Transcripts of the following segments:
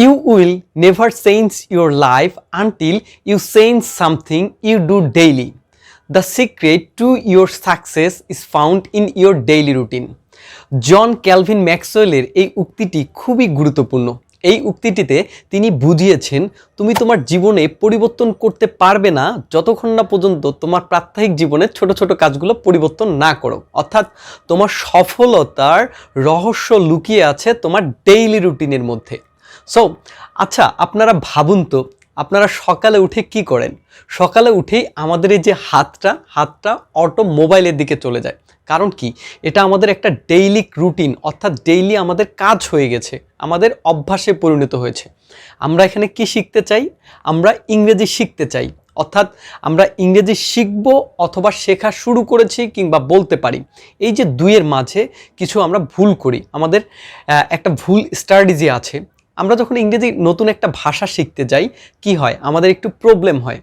You will never change your life until you change something you do daily. The secret to your success is found in your daily routine. John Calvin ম্যাক্সওয়েলের এই উক্তিটি খুবই গুরুত্বপূর্ণ এই উক্তিটিতে তিনি বুঝিয়েছেন, তুমি তোমার জীবনে পরিবর্তন করতে পারবে না যতক্ষণ না পর্যন্ত তোমার প্রাত্যহিক জীবনে ছোট ছোট কাজগুলো পরিবর্তন না করো অর্থাৎ তোমার সফলতার রহস্য লুকিয়ে আছে তোমার ডেইলি রুটিনের মধ্যে সো আচ্ছা আপনারা ভাবুন তো, আপনারা সকালে উঠে কি করেন? সকালে উঠেই আমাদের এই যে হাতটা হাতটা অটো মোবাইলের দিকে চলে যায়। কারণ কি? এটা আমাদের একটা ডেইলি রুটিন অর্থাৎ ডেইলি আমাদের কাজ হয়ে গেছে, আমাদের অভ্যাসে পরিণত হয়েছে। আমরা এখানে কি শিখতে চাই? আমরা ইংরেজি শিখতে চাই, অর্থাৎ আমরা ইংরেজি শিখব অথবা শেখা শুরু করেছি কিংবা বলতে পারি। এই যে দুইয়ের মাঝে কিছু আমরা ভুল করি। আমাদের একটা ভুল স্ট্র্যাটেজি আছে আমরা যখন ইংরেজি নতুন একটা ভাষা শিখতে যাই, কি হয়? আমাদের একটু প্রবলেম হয়।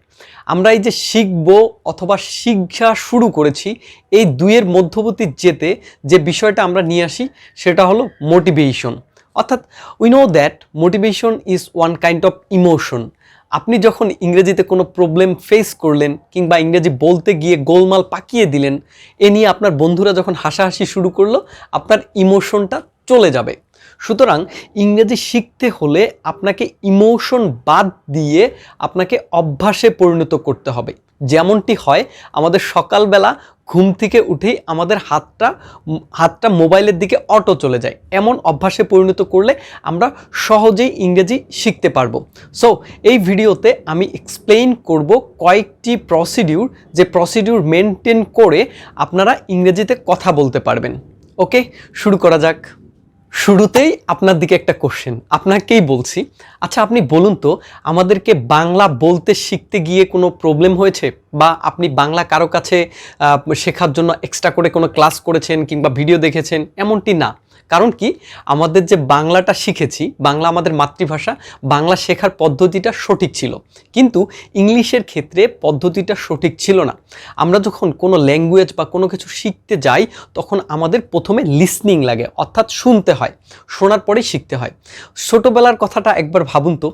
আমরা এই যে শিখব অথবা শিক্ষা শুরু করেছি, এই দুইয়ের মধ্যবর্তী যেতে যে বিষয়টা আমরা নিয়ে আসি, সেটা হলো মোটিভেশন অর্থাৎ we know that motivation is one kind of emotion আপনি যখন ইংরেজিতে কোনো প্রবলেম ফেস করলেন কিংবা ইংরেজি বলতে গিয়ে গোলমাল পাকিয়ে দিলেন, এ নিয়ে আপনার বন্ধুরা যখন হাসাহাসি শুরু করল, আপনার ইমোশনটা চলে যাবে। সুতরাং ইংরেজি শিখতে হলে আপনাকে ইমোশন বাদ দিয়ে আপনাকে অভ্যাসে পরিণত করতে হবে। যেমনটি হয়, আমাদের সকালবেলা ঘুম থেকে উঠেই আমাদের হাতটা হাতটা মোবাইলের দিকে অটো চলে যায়। এমন অভ্যাসে পরিণত করলে আমরা সহজেই ইংরেজি শিখতে পারব। সো এই ভিডিওতে আমি এক্সপ্লেইন করব কয়েকটি প্রসিডিউর যে প্রসিডিউর মেনটেন করে আপনারা ইংরেজিতে কথা বলতে পারবেন। ওকে শুরু করা যাক। শুরুতেই আপনার দিকে একটা কোশ্চেন আপনাকেই বলছি। আচ্ছা আপনি বলুন তো, আমাদেরকে বাংলা বলতে শিখতে গিয়ে কোনো প্রবলেম হয়েছে? বা আপনি বাংলা কারও কাছে শেখার জন্য এক্সট্রা করে কোনো ক্লাস করেছেন কিংবা ভিডিও দেখেছেন? এমনটি না। কারণ কি? আমাদের যে বাংলাটা শিখেছি, বাংলা আমাদের মাতৃভাষা, বাংলা শেখার পদ্ধতিটা সঠিক ছিল। কিন্তু ইংলিশের ক্ষেত্রে পদ্ধতিটা সঠিক ছিল না। আমরা যখন কোনো ল্যাঙ্গুয়েজ বা কোনো কিছু শিখতে যাই, তখন আমাদের প্রথমে লিসনিং লাগে, অর্থাৎ শুনতে হয়, শোনার পরেই শিখতে হয়। ছোটোবেলার কথাটা একবার ভাবুন তো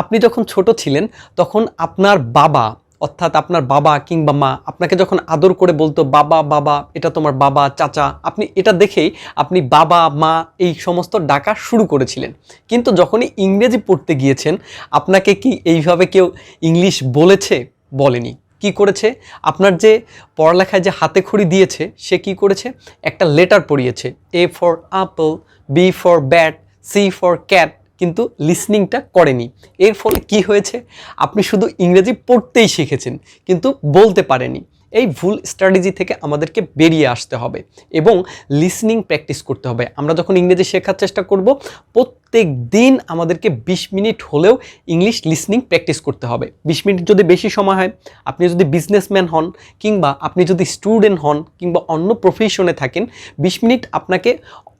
আপনি যখন ছোট ছিলেন, তখন আপনার বাবা অর্থাৎ আপনার বাবা কিংবা মা আপনাকে যখন আদর করে বলতো, বাবা বাবা, এটা তোমার বাবা, চাচা, আপনি এটা দেখেই আপনি বাবা, মা এই সমস্ত ডাকা শুরু করেছিলেন। কিন্তু যখনই ইংরেজি পড়তে গিয়েছেন, আপনাকে কি এইভাবে কেউ ইংলিশ বলেছে? বলেনি। কি করেছে? আপনার যে পড়ালেখায় যে হাতে খড়ি দিয়েছে, সে কি করেছে? একটা letter পড়িয়েছে, A for apple B for bat, C for cat কিন্তু লিসনিংটা করেনি। এর ফলে কি হয়েছে? আপনি শুধু ইংরেজি পড়তেই শিখেছেন, কিন্তু বলতে পারেনি এই ভুল স্ট্র্যাটেজি থেকে আমাদেরকে বেরিয়ে আসতে হবে এবং লিসনিং প্র্যাকটিস করতে হবে। আমরা যখন ইংরেজি শেখার চেষ্টা করব প্রত্যেক দিন আমাদেরকে 20 মিনিট হলেও ইংলিশ লিসনিং প্র্যাকটিস করতে হবে। 20 মিনিট যদি বেশি সময় হয়, আপনি যদি বিজনেসম্যান হন কিংবা আপনি যদি স্টুডেন্ট হন কিংবা অন্য প্রফেশনে থাকেন 20 মিনিট আপনাকে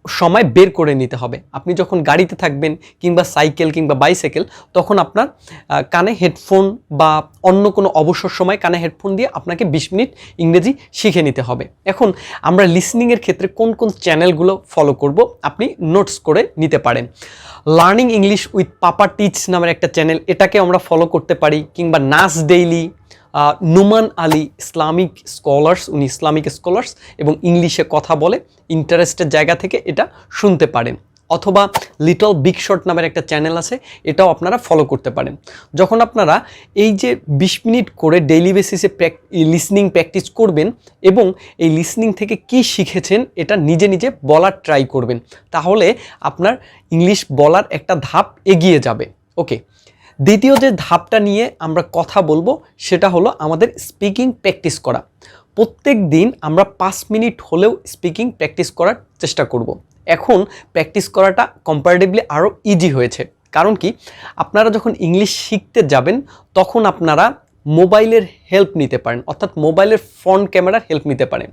সময় বের করে নিতে হবে। আপনি যখন গাড়িতে থাকবেন কিংবা সাইকেল কিংবা বাইসাইকেল, তখন আপনার কানে হেডফোন বা অন্য কোনো অবসর সময় কানে হেডফোন দিয়ে আপনাকে বিশ মিনিট ইংরেজি শিখে নিতে হবে। এখন আমরা লিসনিংয়ের ক্ষেত্রে কোন কোন চ্যানেলগুলো ফলো করব আপনি নোটস করে নিতে পারেন। Learning English with papa teach নামের একটা চ্যানেল এটাকে আমরা ফলো করতে পারি কিংবা Nas daily Nouman Ali Islamic scholars, উনি ইসলামিক স্কলার্স এবং ইংলিশে কথা বলে, ইন্টারেস্টের জায়গা থেকে এটা শুনতে পারেন। অথবা লিটল বিগ শট নামের একটা চ্যানেল আছে, এটাও আপনারা ফলো করতে পারেন। যখন আপনারা এই যে বিশ মিনিট করে ডেইলি বেসিসে লিসনিং প্র্যাকটিস করবেন এবং এই লিসনিং থেকে কি শিখেছেন, এটা নিজে নিজে বলার ট্রাই করবেন, তাহলে আপনার ইংলিশ বলার একটা ধাপ এগিয়ে যাবে। ওকে দ্বিতীয় যে ধাপটা নিয়ে আমরা কথা বলব, সেটা হলো আমাদের স্পিকিং প্র্যাকটিস করা। প্রত্যেক দিন আমরা পাঁচ মিনিট হলেও স্পিকিং প্র্যাকটিস করার চেষ্টা করব। এখন প্র্যাকটিস করাটা কম্পারেটিভলি আরও ইজি হয়েছে। কারণ কি? আপনারা যখন ইংলিশ শিখতে যাবেন, তখন আপনারা মোবাইলের হেল্প নিতে পারেন, অর্থাৎ মোবাইলের ফ্রন্ট ক্যামেরার হেল্প নিতে পারেন।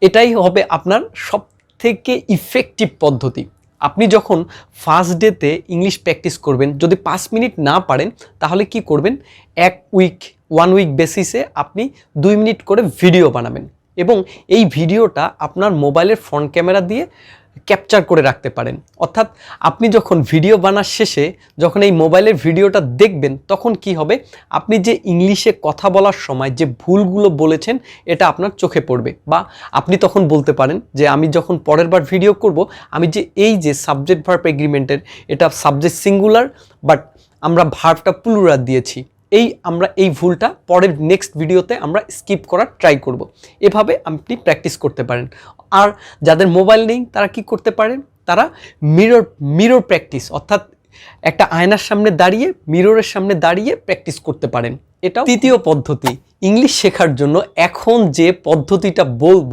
এটাই হবে আপনার সব থেকে ইফেক্টিভ পদ্ধতি। আপনি যখন ফার্স্ট ডেতে ইংলিশ প্র্যাকটিস করবেন, যদি পাঁচ মিনিট না পারেন, তাহলে কি করবেন? এক উইক ওয়ান উইক বেসিসে আপনি দুই মিনিট করে ভিডিও বানাবেন। এবং এই ভিডিওটা আপনার মোবাইলের ফ্রন্ট ক্যামেরা দিয়ে ক্যাপচার করে রাখতে পারেন। অর্থাৎ আপনি যখন ভিডিও বানার শেষে যখন এই মোবাইলের ভিডিওটা দেখবেন, তখন কি হবে? আপনি যে ইংলিশে কথা বলার সময় যে ভুলগুলো বলেছেন, এটা আপনার চোখে পড়বে। বা আপনি তখন বলতে পারেন যে, আমি যখন পরের বার ভিডিও করব, আমি যে এই যে সাবজেক্ট ভার্ব এগ্রিমেন্টের এটা সাবজেক্ট সিঙ্গুলার বাট আমরা ভার্বটা প্লুরাল দিয়েছি। এই আমরা এই ভুলটা পরের নেক্সট ভিডিওতে আমরা স্কিপ করার ট্রাই করব। এভাবে আপনি প্র্যাকটিস করতে পারেন। আর যাদের মোবাইল নেই, তারা কি করতে পারেন? তারা মিরর মিরর প্র্যাকটিস অর্থাৎ একটা আয়নার সামনে দাঁড়িয়ে মিররের সামনে দাঁড়িয়ে প্র্যাকটিস করতে পারেন। এটা তৃতীয় পদ্ধতি, ইংলিশ শেখার জন্য এখন যে পদ্ধতিটা বলব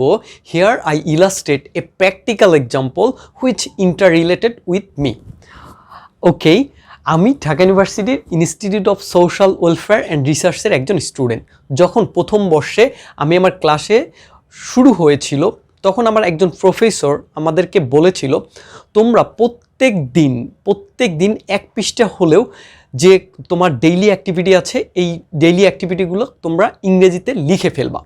here I illustrate a practical example which interrelated with me okay আমি ঢাকা ইউনিভার্সিটির institute of social welfare and রিসার্চের একজন স্টুডেন্ট যখন প্রথম বর্ষে আমি আমার ক্লাসে শুরু হয়েছিল তখন আমার একজন প্রফেসর আমাদেরকে বলেছিল, তোমরা প্রত্যেক দিন প্রত্যেক দিন এক পৃষ্ঠা হলেও যে তোমার ডেইলি অ্যাক্টিভিটি আছে, এই ডেইলি অ্যাক্টিভিটিগুলো তোমরা ইংরেজিতে লিখে ফেলবা।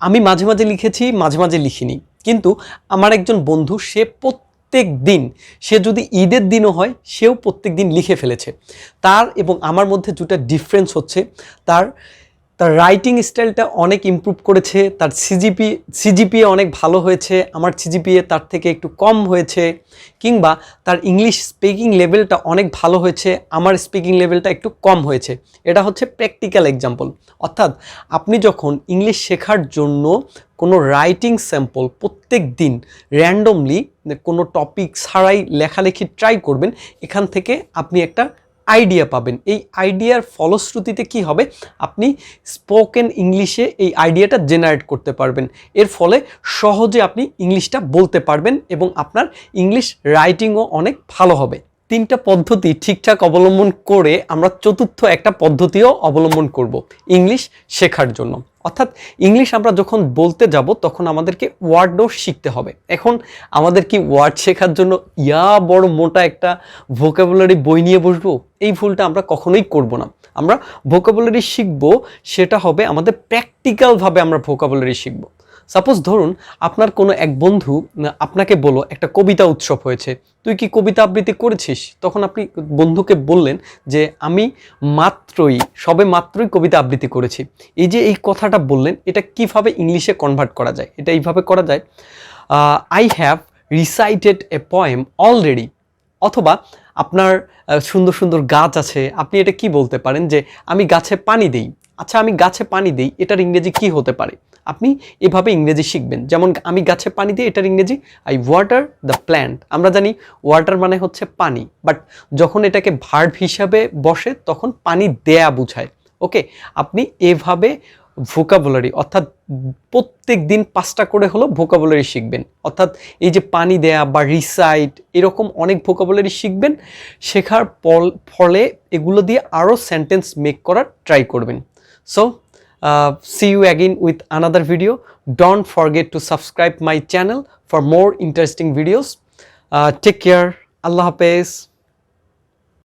আমি মাঝে মাঝে লিখেছি, মাঝে মাঝে লিখিনি। কিন্তু আমার একজন বন্ধু, সে প্রত্যেক দিন, সে যদি ঈদের দিনও হয়, সেও প্রত্যেক দিন লিখে ফেলেছে। তার এবং আমার মধ্যে যেটা ডিফারেন্স হচ্ছে। তার তার রাইটিং স্টাইলটা অনেক ইমপ্রুভ করেছে, তার সিজিপি সিজিপিএ অনেক ভালো হয়েছে, আমার সিজিপিএ তার থেকে একটু কম হয়েছে, কিংবা তার ইংলিশ স্পিকিং লেভেলটা অনেক ভালো হয়েছে, আমার স্পিকিং লেভেলটা একটু কম হয়েছে। এটা হচ্ছে প্র্যাকটিক্যাল এক্সাম্পল অর্থাৎ আপনি যখন ইংলিশ শেখার জন্য কোনো রাইটিং স্যাম্পল প্রত্যেক দিন র্যান্ডমলি কোনো টপিক ছাড়াই লেখালেখি ট্রাই করবেন, এখান থেকে আপনি একটা আইডিয়া পাবেন। এই আইডিয়ার ফলশ্রুতিতে কি হবে? আপনি স্পোকেন ইংলিশে এই আইডিয়াটা জেনারেট করতে পারবেন। এর ফলে সহজে আপনি ইংলিশটা বলতে পারবেন এবং আপনার ইংলিশ রাইটিংও অনেক ভালো হবে। তিনটা পদ্ধতি ঠিকঠাক অবলম্বন করে আমরা চতুর্থ একটা পদ্ধতিও অবলম্বন করব ইংলিশ শেখার জন্য। অর্থাৎ ইংলিশ আমরা যখন বলতে যাব তখন আমাদেরকে ওয়ার্ডও শিখতে হবে। এখন আমাদের কি ওয়ার্ড শেখার জন্য ইয়া বড় মোটা একটা ভোকাবুলারি বই নিয়ে বসবো? এই ভুলটা আমরা কখনোই করব না। আমরা ভোকাবুলারি শিখব, সেটা হবে আমাদের প্র্যাকটিক্যালভাবে আমরা ভোকাবুলারি শিখব। সাপোজ ধরুন, আপনার কোনো এক বন্ধু আপনাকে বলো, একটা কবিতা উৎসব হয়েছে। তুই কি কবিতা আবৃত্তি করেছিস? তখন আপনি বন্ধুকে বললেন যে, আমি মাত্রই, সবে মাত্রই কবিতা আবৃত্তি করেছি। এই যে এই কথাটা বললেন, এটা কীভাবে ইংলিশে কনভার্ট করা যায়? এটা এইভাবে করা যায় I have recited a poem already অথবা, আপনার সুন্দর সুন্দর গাছ আছে। আপনি এটা কি বলতে পারেন? যে, আমি গাছে পানি দেই। আচ্ছা আমি গাছে পানি দেই, এটার ইংরেজি কি হতে পারে? আপনি এভাবে ইংরেজি শিখবেন। যেমন আমি গাছে পানি দিই, এটার ইংরেজি আই ওয়াটার দ্য প্ল্যান্ট আমরা জানি ওয়াটার মানে হচ্ছে পানি বাট যখন এটাকে ভার্ভ হিসাবে বসে, তখন পানি দেয়া বুঝায়। ওকে, আপনি এভাবে ভোকাবুলারি অর্থাৎ প্রত্যেক দিন পাঁচটা করে হলো ভোকাবুলারি শিখবেন। অর্থাৎ এই যে পানি দেয়া বা রিসাইট এরকম অনেক ভোকাবুলারি শিখবেন, শেখার ফলে এগুলো দিয়ে আরও সেন্টেন্স মেক করার ট্রাই করবেন। So uh, see you again with another video. Don't forget to subscribe my channel for more interesting videos. Uh, take care. Allah Hafiz.